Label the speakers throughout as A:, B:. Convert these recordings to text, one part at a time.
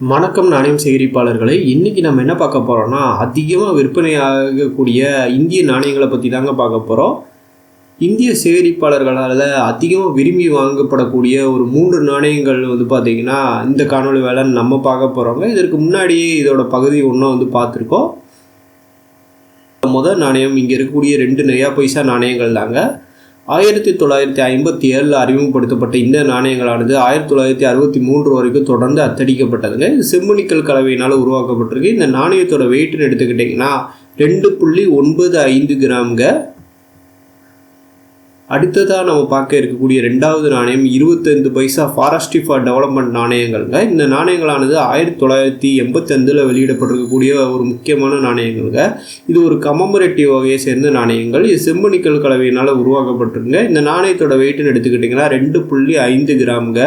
A: வணக்கம் நாணயம் சேகரிப்பாளர்களை இன்றைக்கி நம்ம என்ன பார்க்க போகிறோம்னா அதிகமாக விற்பனை ஆகக்கூடிய இந்திய நாணயங்களை பற்றி தாங்க பார்க்க போகிறோம் இந்திய சேகரிப்பாளர்களால் அதிகமாக விரும்பி வாங்கப்படக்கூடிய ஒரு மூன்று நாணயங்கள் வந்து பார்த்திங்கன்னா இந்த காணொளி வேலை நம்ம பார்க்க போகிறோங்க இதற்கு முன்னாடியே இதோட பகுதி ஒன்றும் வந்து பார்த்துருக்கோம். முதல் நாணயம் இங்கே இருக்கக்கூடிய ரெண்டு நயா பைசா நாணயங்கள் தாங்க. ஆயிரத்தி தொள்ளாயிரத்தி ஐம்பத்தி ஏழில் அறிமுகப்படுத்தப்பட்ட இந்த நாணயங்களானது ஆயிரத்தி தொள்ளாயிரத்தி அறுபத்தி மூன்று வரைக்கும் தொடர்ந்து அத்தடிக்கப்பட்டதுங்க. இது செம்மணிக்கல் கலவையினால் உருவாக்கப்பட்டிருக்கு. இந்த நாணயத்தோட வெயிட்னு எடுத்துக்கிட்டிங்கன்னா ரெண்டு புள்ளி ஒன்பது ஐந்து கிராம்ங்க. அடுத்ததாக நம்ம பார்க்க இருக்கக்கூடிய ரெண்டாவது நாணயம் இருபத்தைந்து பைசா ஃபாரஸ்டி ஃபார் டெவலப்மெண்ட் நாணயங்கள்ங்க. இந்த நாணயங்களானது ஆயிரத்தி தொள்ளாயிரத்தி எண்பத்தஞ்சில் வெளியிடப்பட்டிருக்கக்கூடிய ஒரு முக்கியமான நாணயங்கள்ங்க. இது ஒரு கமமரேட்டிவ் வகையை சேர்ந்த நாணயங்கள். இது செம்மணிக்கல் கலவையினால் உருவாக்கப்பட்டிருங்க இந்த நாணயத்தோட வெயிட்னு எடுத்துக்கிட்டிங்கன்னா ரெண்டு புள்ளி ஐந்து கிராம்ங்க.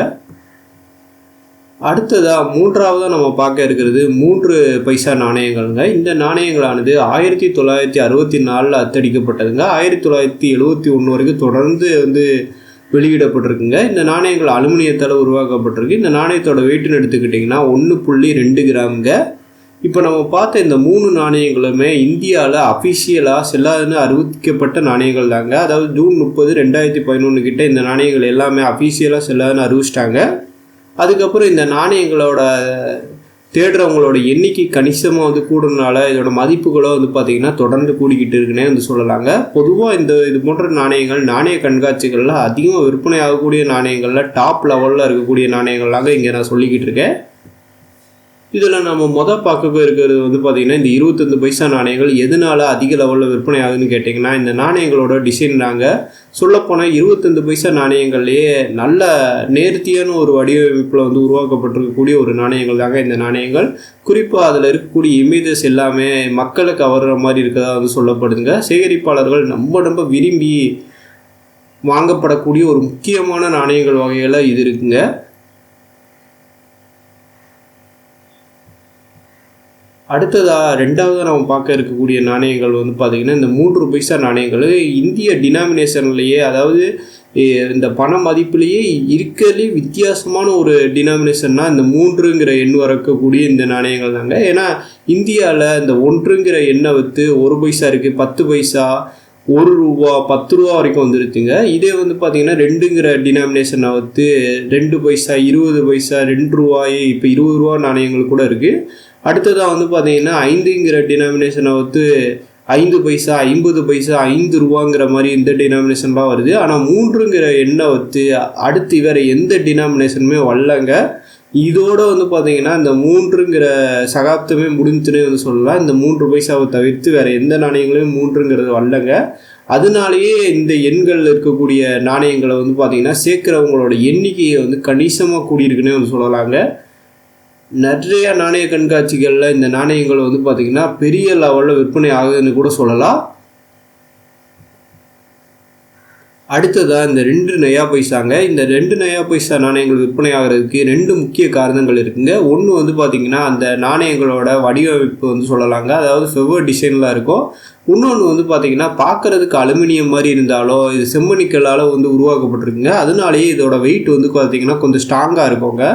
A: அடுத்ததாக மூன்றாவதாக நம்ம பார்க்க இருக்கிறது மூன்று பைசா நாணயங்கள்ங்க. இந்த நாணயங்களானது ஆயிரத்தி தொள்ளாயிரத்தி அறுபத்தி நாலில் அத்தடிக்கப்பட்டதுங்க. ஆயிரத்தி தொள்ளாயிரத்தி எழுபத்தி ஒன்று வரைக்கும் தொடர்ந்து வந்து வெளியிடப்பட்டிருக்குங்க. இந்த நாணயங்கள் அலுமினியத்தால் உருவாக்கப்பட்டிருக்கு. இந்த நாணயத்தோட வெயிட்டுன்னு எடுத்துக்கிட்டிங்கன்னா ஒன்று புள்ளி ரெண்டு கிராம்ங்க. இப்போ நம்ம பார்த்த இந்த மூணு நாணயங்களுமே இந்தியாவில் அஃபிஷியலாக செல்லாதுன்னு அறிவிக்கப்பட்ட நாணயங்கள் தாங்க அதாவது ஜூன் முப்பது ரெண்டாயிரத்தி பதினொன்று கிட்ட இந்த நாணயங்கள் எல்லாமே அஃபிஷியலாக செல்லாதுன்னு அறிவிச்சிட்டாங்க. அதுக்கப்புறம் இந்த நாணயங்களோட தேடுறவங்களோட எண்ணிக்கை கணிசமாக வந்து கூடுறதுனால இதோட மதிப்புகளும் வந்து பார்த்திங்கன்னா தொடர்ந்து கூடிக்கிட்டு இருக்குன்னே வந்து சொல்லலாங்க. பொதுவாக இந்த இது போன்ற நாணயங்கள் நாணய கண்காட்சிகளில் அதிகமாக விற்பனை ஆகக்கூடிய நாணயங்களில் டாப் லெவலில் இருக்கக்கூடிய நாணயங்கள்லாங்க இங்கே நான் சொல்லிக்கிட்டு இருக்கேன். இதில் நம்ம மொதல் பார்க்க இருக்கிறது வந்து பார்த்திங்கன்னா இந்த இருபத்தஞ்சு பைசா நாணயங்கள் எதனால் அதிக லெவலில் விற்பனை ஆகுதுன்னு கேட்டிங்கன்னா இந்த நாணயங்களோட டிசைன் நாங்கள் சொல்லப்போனால் இருபத்தஞ்சு பைசா நாணயங்கள்லேயே நல்ல நேர்த்தியான ஒரு வடிவமைப்பில் வந்து உருவாக்கப்பட்டிருக்கக்கூடிய ஒரு நாணயங்கள் தாங்க இந்த நாணயங்கள். குறிப்பாக அதில் இருக்கக்கூடிய இமேஜஸ் எல்லாமே மக்களை கவர்ற மாதிரி இருக்கிறதா வந்து சொல்லப்படுதுங்க. சேகரிப்பாளர்கள் ரொம்ப ரொம்ப விரும்பி வாங்கப்படக்கூடிய ஒரு முக்கியமான நாணயங்கள் வகையில் இது இருக்குங்க. அடுத்ததாக ரெண்டாவது நம்ம பார்க்க இருக்கக்கூடிய நாணயங்கள் வந்து பார்த்திங்கன்னா இந்த மூன்று பைசா நாணயங்கள். இந்திய டினாமினேஷன்லேயே அதாவது இந்த பண மதிப்புலேயே இருக்கிறதுலே வித்தியாசமான ஒரு டினாமினேஷன்னா இந்த மூன்றுங்கிற எண் வரக்கக்கூடிய இந்த நாணயங்கள் தாங்க. ஏன்னா இந்தியாவில் இந்த ஒன்றுங்கிற எண்ணை வைத்து ஒரு பைசா இருக்குது பத்து பைசா ஒரு ரூபா பத்து ரூபா வரைக்கும் வந்துருச்சுங்க. இதே வந்து பார்த்தீங்கன்னா ரெண்டுங்கிற டினாமினேஷனை வந்து ரெண்டு பைசா இருபது பைசா ரெண்டு ரூபாய் இப்போ இருபது ரூபா நாணயங்கள் கூட இருக்குது அடுத்ததாக வந்து பார்த்தீங்கன்னா ஐந்துங்கிற டினாமினேஷனை வந்து ஐந்து பைசா ஐம்பது பைசா ஐந்து ரூபாங்கிற மாதிரி இந்த டினாமினேஷன்லாம் வருது. ஆனால் மூன்றுங்கிற எண்ணை வந்து அடுத்து வேறு எந்த டினாமினேஷனுமே வரலங்க. இதோட வந்து பார்த்தீங்கன்னா இந்த மூன்றுங்கிற சகாப்தமே முடிஞ்சுனே வந்து சொல்லலாம். இந்த மூன்று பைசாவை தவிர்த்து வேறு எந்த நாணயங்களையும் மூன்றுங்கிறது வரலங்க அதனாலேயே இந்த எண்கள் இருக்கக்கூடிய நாணயங்களை வந்து பார்த்திங்கன்னா சேர்க்குறவங்களோட எண்ணிக்கையை வந்து கணிசமாக கூடியிருக்குன்னே வந்து சொல்லலாங்க. நிறைய நாணய கண்காட்சிகளில் இந்த நாணயங்கள் வந்து பார்த்திங்கன்னா பெரிய லெவலில் விற்பனை ஆகுதுன்னு கூட சொல்லலாம். அடுத்ததாக இந்த ரெண்டு நயா பைசாங்க. இந்த ரெண்டு நயா பைசா நாணயங்கள் விற்பனை ஆகிறதுக்கு ரெண்டு முக்கிய காரணங்கள் இருக்குங்க. ஒன்று வந்து பார்த்திங்கன்னா அந்த நாணயங்களோட வடிவமைப்பு வந்து சொல்லலாங்க. அதாவது ஃபெவர் டிசைன்லாம் இருக்கும். இன்னொன்று வந்து பார்த்திங்கன்னா பார்க்குறதுக்கு அலுமினியம் மாதிரி இருந்தாலோ இது செம்மணிக்கல்லால் வந்து உருவாக்கப்பட்டிருக்குங்க. அதனாலேயே இதோட வெயிட் வந்து பார்த்திங்கன்னா கொஞ்சம் ஸ்ட்ராங்காக இருக்குங்க.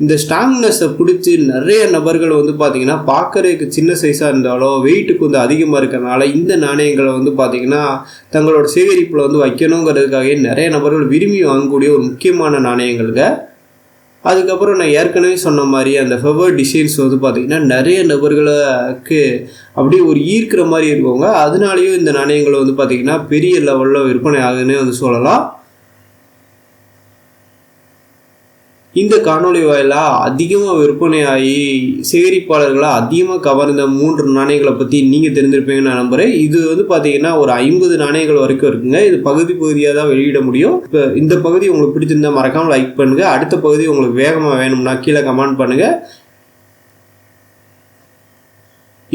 A: இந்த ஸ்ட்ராங்னஸை பிடிச்சி நிறைய நபர்கள் வந்து பார்த்திங்கன்னா பார்க்குறதுக்கு சின்ன சைஸாக இருந்தாலும் வெயிட்டு கொஞ்சம் அதிகமாக இருக்கிறனால இந்த நாணயங்களை வந்து பார்த்திங்கன்னா தங்களோட சேகரிப்பில் வந்து வைக்கணுங்கிறதுக்காகவே நிறைய நபர்கள் விரும்பி வாங்கக்கூடிய ஒரு முக்கியமான நாணயங்கள்ங்க. அதுக்கப்புறம் நான் ஏற்கனவே சொன்ன மாதிரி அந்த ஃபெவர் டிசைன்ஸ் வந்து பார்த்திங்கன்னா நிறைய நபர்களுக்கு அப்படியே ஒரு ஈர்க்கிற மாதிரி இருக்கவங்க அதனாலேயும் இந்த நாணயங்களை வந்து பார்த்திங்கன்னா பெரிய லெவலில் விற்பனை ஆகுதுன்னே வந்து சொல்லலாம். இந்த காணொலி வாயிலாக அதிகமாக விற்பனையாகி சேகரிப்பாளர்களாக அதிகமாக கவர்ந்த மூன்று நாணயங்களை பற்றி நீங்கள் தெரிஞ்சிருப்பீங்கன்னு நான் நம்புகிறேன் இது வந்து பார்த்தீங்கன்னா ஒரு ஐம்பது நாணயங்கள் வரைக்கும் இருக்குங்க. இது பகுதி பகுதியாக தான் வெளியிட முடியும். இப்போ இந்த பகுதி உங்களுக்கு பிடிச்சிருந்தா மறக்காமல் லைக் பண்ணுங்கள் அடுத்த பகுதி உங்களுக்கு வேகமாக வேணும்னா கீழே கமெண்ட் பண்ணுங்கள்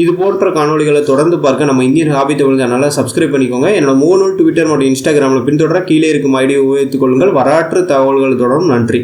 A: இது போன்ற காணொலிகளை தொடர்ந்து பார்க்க நம்ம இந்தியன் ஹாபி தமிழ் சேனலை சப்ஸ்கிரைப் பண்ணிக்கோங்க. என்னோட மூணு ட்விட்டர் மற்றும் இன்ஸ்டாகிராமில் பின்தொடர கீழே இருக்கும் ஐடியை உபயோகித்துக் கொள்ளுங்கள். வரலாற்று தகவல்கள் தொடரும். நன்றி.